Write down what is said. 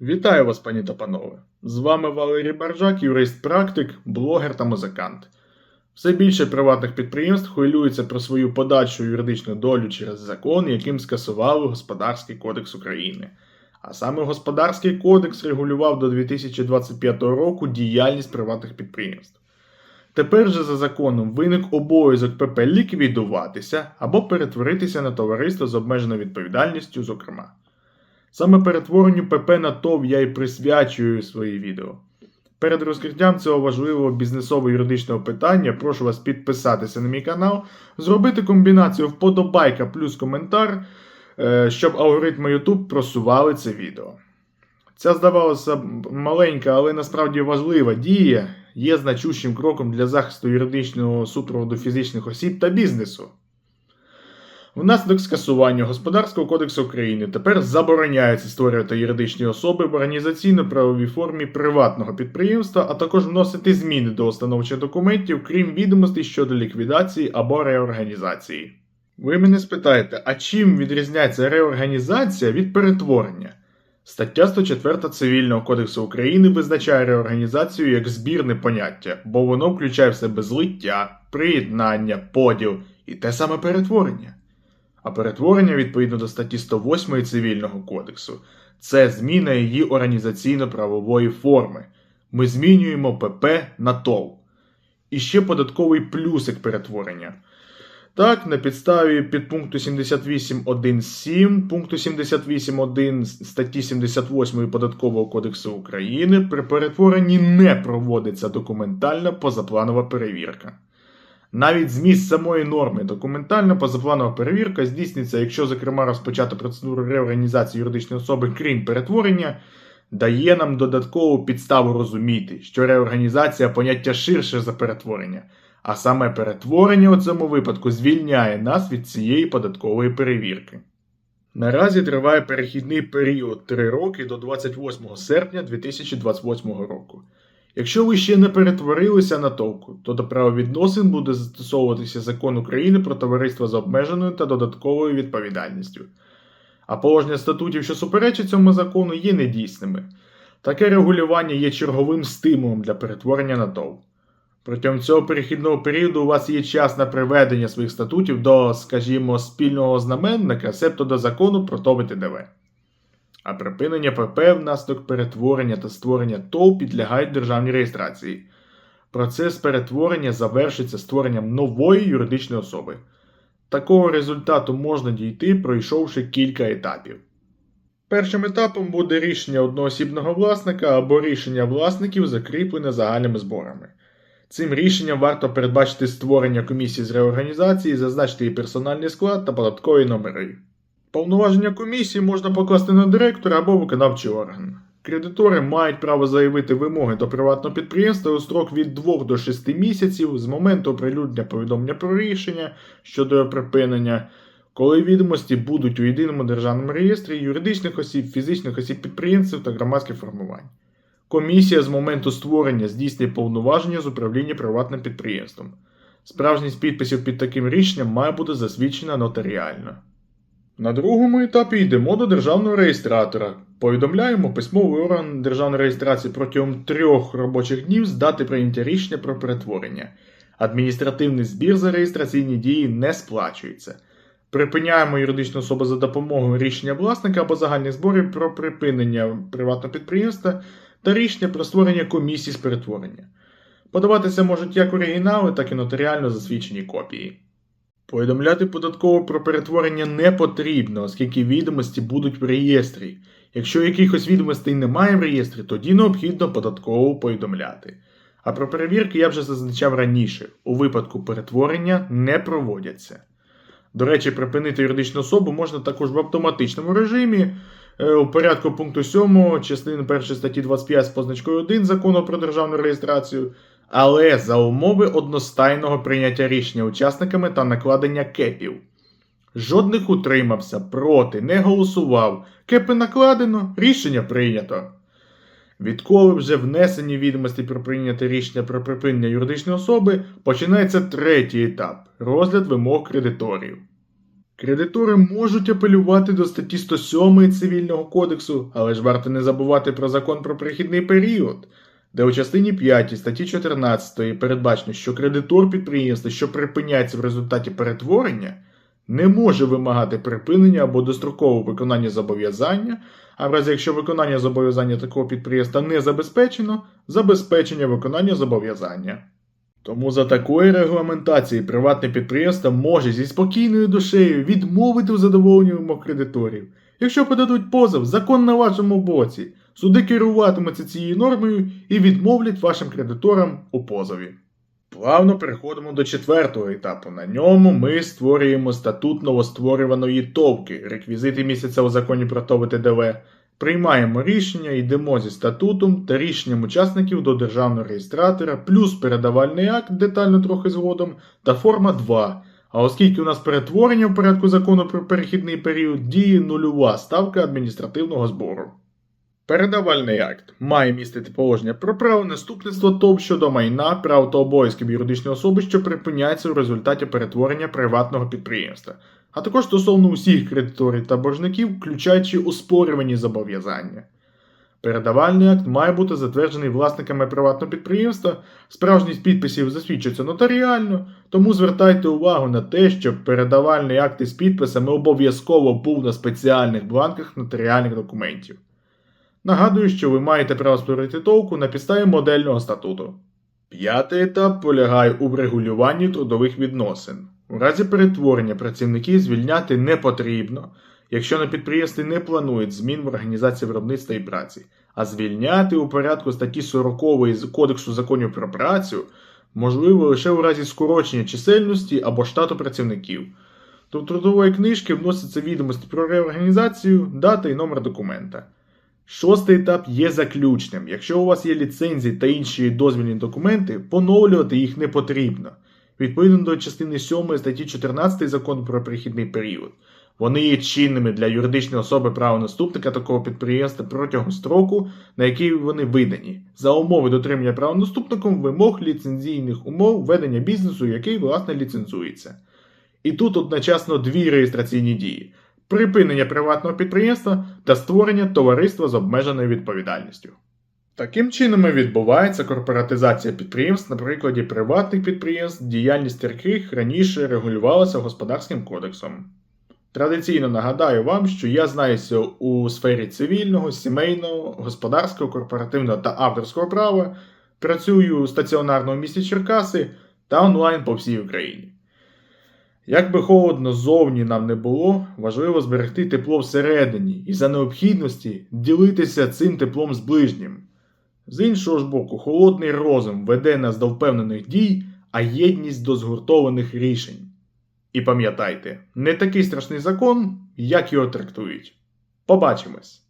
Вітаю вас, пані та панове! З вами Валерій Баржак, юрист-практик, блогер та музикант. Все більше приватних підприємств хвилюються про свою подальшу юридичну долю через закон, яким скасували Господарський кодекс України. А саме Господарський кодекс регулював до 2025 року діяльність приватних підприємств. Тепер же за законом виник обов'язок ПП ліквідуватися або перетворитися на товариство з обмеженою відповідальністю, зокрема. Саме перетворенню ПП на ТОВ я і присвячую свої відео. Перед розкриттям цього важливого бізнесово-юридичного питання прошу вас підписатися на мій канал, зробити комбінацію вподобайка плюс коментар, е, щоб алгоритми YouTube просували це відео. Ця, здавалося, маленька, але насправді важлива дія є значущим кроком для захисту юридичного супроводу фізичних осіб та бізнесу. Внаслідок скасування Господарського кодексу України тепер забороняється створювати юридичні особи в організаційно-правовій формі приватного підприємства, а також вносити зміни до установчих документів, крім відомостей щодо ліквідації або реорганізації. Ви мене спитаєте, а чим відрізняється реорганізація від перетворення? Стаття 104 Цивільного кодексу України визначає реорганізацію як збірне поняття, бо воно включає в себе злиття, приєднання, поділ і те саме перетворення. А перетворення відповідно до статті 108 Цивільного кодексу це зміна її організаційно-правової форми. Ми змінюємо ПП на ТОВ. І ще податковий плюсик перетворення. Так, на підставі підпункту 78.1.7 пункту 78.1 статті 78 Податкового кодексу України при перетворенні не проводиться документальна позапланова перевірка. Навіть зміст самої норми документальна позапланова перевірка здійснюється, якщо, зокрема, розпочати процедуру реорганізації юридичної особи, крім перетворення, дає нам додаткову підставу розуміти, що реорганізація поняття ширше за перетворення, а саме перетворення у цьому випадку звільняє нас від цієї податкової перевірки. Наразі триває перехідний період 3 роки до 28 серпня 2028 року. Якщо ви ще не перетворилися на толку, то до правовідносин буде застосовуватися закон України про товариство з обмеженою та додатковою відповідальністю. А положення статутів, що суперечать цьому закону, є недійсними. Таке регулювання є черговим стимулом для перетворення на ТОВ. Протягом цього перехідного періоду у вас є час на приведення своїх статутів до, скажімо, спільного знаменника, себто до закону про ТОВ і ТДВ. А припинення ПП внаслідок перетворення та створення ТОВ підлягають державній реєстрації. Процес перетворення завершиться створенням нової юридичної особи. Такого результату можна дійти, пройшовши кілька етапів. Першим етапом буде рішення одноосібного власника або рішення власників, закріплене загальними зборами. Цим рішенням варто передбачити створення комісії з реорганізації, зазначити її персональний склад та податкові номери. Повноваження комісії можна покласти на директора або виконавчий орган. Кредитори мають право заявити вимоги до приватного підприємства у строк від 2 до 6 місяців з моменту оприлюднення повідомлення про рішення щодо припинення, коли відомості будуть у єдиному державному реєстрі юридичних осіб, фізичних осіб підприємців та громадських формувань. Комісія з моменту створення здійснює повноваження з управління приватним підприємством. Справжність підписів під таким рішенням має бути засвідчена нотаріально. На другому етапі йдемо до державного реєстратора. Повідомляємо письмовий орган державної реєстрації протягом трьох робочих днів з дати прийняття рішення про перетворення. Адміністративний збір за реєстраційні дії не сплачується. Припиняємо юридичну особу за допомогою рішення власника або загальних зборів про припинення приватного підприємства та рішення про створення комісії з перетворення. Подаватися можуть як оригінали, так і нотаріально засвідчені копії. Повідомляти податково про перетворення не потрібно, оскільки відомості будуть в реєстрі. Якщо якихось відомостей немає в реєстрі, тоді необхідно податково повідомляти. А про перевірки я вже зазначав раніше: у випадку перетворення не проводяться. До речі, припинити юридичну особу можна також в автоматичному режимі е, у порядку пункту 7 частини 1 статті 25 з позначкою 1 закону про державну реєстрацію, але за умови одностайного прийняття рішення учасниками та накладення кепів. Жодних утримався, проти, не голосував. Кепи накладено, рішення прийнято. Відколи вже внесені відомості про прийняте рішення про припинення юридичної особи, починається третій етап розгляд вимог кредиторів. Кредитори можуть апелювати до статті 107 Цивільного кодексу, але ж варто не забувати про закон про перехідний період, де у частині 5 статті 14 передбачено, що кредитор підприємства, що припиняється в результаті перетворення, не може вимагати припинення або дострокового виконання зобов'язання, а в разі якщо виконання зобов'язання такого підприємства не забезпечено, забезпечення виконання зобов'язання. Тому за такої регламентації приватне підприємство може зі спокійною душею відмовити в задоволенні вимог кредиторів. Якщо подадуть позов, закон на вашому боці. Суди керуватимуться цією нормою і відмовлять вашим кредиторам у позові. Плавно переходимо до четвертого етапу. На ньому ми створюємо статут новостворюваної товки, реквізити місяця у законі про ТОВ ТДВ. Приймаємо рішення, йдемо зі статутом та рішенням учасників до державного реєстратора, плюс передавальний акт, детально трохи згодом, та форма 2. А оскільки у нас перетворення в порядку закону про перехідний період діє нульова ставка адміністративного збору. Передавальний акт має містити положення про право наступництва ТОВ щодо майна, прав та обов'язків юридичної особи, що припиняється в результаті перетворення приватного підприємства, а також стосовно усіх кредиторів та боржників, включаючи оспорювані зобов'язання. Передавальний акт має бути затверджений власниками приватного підприємства, справжність підписів засвідчується нотаріально, тому звертайте увагу на те, щоб передавальний акт із підписами обов'язково був на спеціальних бланках нотаріальних документів. Нагадую, що ви маєте право створити товку на підставі модельного статуту. П'ятий етап полягає у врегулюванні трудових відносин. У разі перетворення працівників звільняти не потрібно, якщо на підприємстві не планують змін в організації виробництва і праці, а звільняти у порядку статті 40 з Кодексу законів про працю можливо лише у разі скорочення чисельності або штату працівників. До трудової книжки вносяться відомості про реорганізацію, дата і номер документа. Шостий етап є заключним. Якщо у вас є ліцензії та інші дозвільні документи, поновлювати їх не потрібно. Відповідно до частини 7 статті 14 закону про перехідний період. Вони є чинними для юридичної особи правонаступника такого підприємства протягом строку, на який вони видані, за умови дотримання правонаступником вимог ліцензійних умов ведення бізнесу, який власне ліцензується. І тут одночасно дві реєстраційні дії припинення приватного підприємства та створення товариства з обмеженою відповідальністю. Таким чином і відбувається корпоратизація підприємств на прикладі приватних підприємств, діяльність яких раніше регулювалася господарським кодексом. Традиційно нагадаю вам, що я знаюся у сфері цивільного, сімейного, господарського, корпоративного та авторського права, працюю стаціонарно в місті Черкаси та онлайн по всій Україні. Як би холодно зовні нам не було, важливо зберегти тепло всередині і за необхідності ділитися цим теплом з ближнім. З іншого ж боку, холодний розум веде нас до впевнених дій, а єдність до згуртованих рішень. І пам'ятайте, не такий страшний закон, як його трактують. Побачимось!